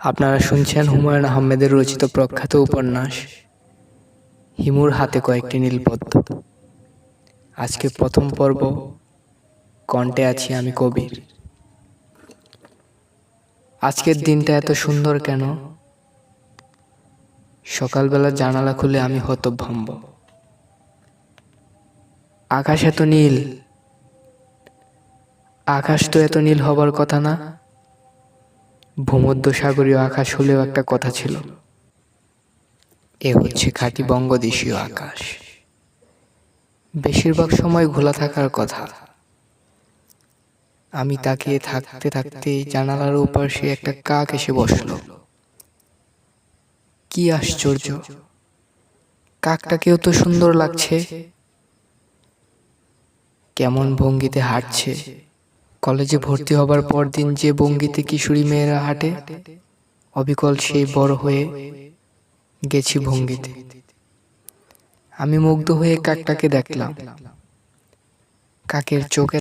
আপনারা শুনছেন হুমায়ুন আহমেদের রচিত প্রখ্যাত উপন্যাস। হিমুর হাতে কয়েকটি নীলপদ্ম। আজকে প্রথম পর্ব, কণ্ঠে আছি আমি কবির। আজকের দিনটা এত সুন্দর কেন? সকালবেলা জানালা খুলে আমি হতভম্ব। আকাশ এত নীল। আকাশ তো এত নীল হবার কথা না। ভূমধ্য সাগরীয় আকাশ হলেও একটা কথা ছিল। এ হচ্ছে খাঁটি বঙ্গদেশীয় আকাশ। বেশিরভাগ সময় ঘোলা থাকার কথা। আমি তাকিয়ে থাকতে থাকতে জানালার উপর সে একটা কাক এসে বসল। কি আশ্চর্য! কাকটাকেও তো সুন্দর লাগছে। কেমন ভঙ্গিতে হাঁটছে। কলেজে ভর্তি হবার পর দিন যে বঙ্গিতে কিশোরী মেয়েরা হাঁটে অবিকল সেই বড় হয়ে গেছি ভঙ্গিতে। আমি মুগ্ধ হয়ে কাকটাকে দেখলাম। কাকের চোখে